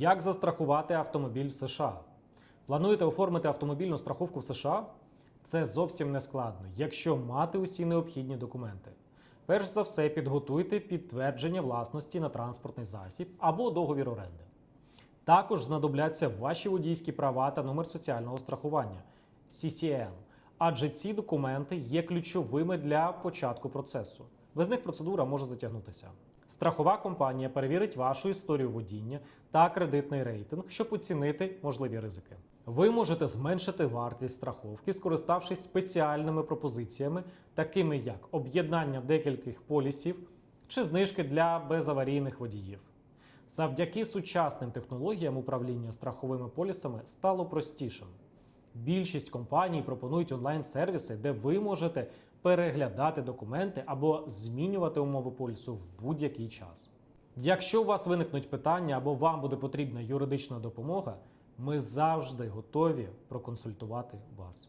Як застрахувати автомобіль в США? Плануєте оформити автомобільну страховку в США? Це зовсім не складно, якщо мати усі необхідні документи. Перш за все, підготуйте підтвердження власності на транспортний засіб або договір оренди. Також знадобляться ваші водійські права та номер соціального страхування CCN, адже ці документи є ключовими для початку процесу. Без них процедура може затягнутися. Страхова компанія перевірить вашу історію водіння та кредитний рейтинг, щоб оцінити можливі ризики. Ви можете зменшити вартість страховки, скориставшись спеціальними пропозиціями, такими як об'єднання декількох полісів чи знижки для безаварійних водіїв. Завдяки сучасним технологіям управління страховими полісами стало простішим. Більшість компаній пропонують онлайн-сервіси, де ви можете переглядати документи або змінювати умови полісу в будь-який час. Якщо у вас виникнуть питання або вам буде потрібна юридична допомога, ми завжди готові проконсультувати вас.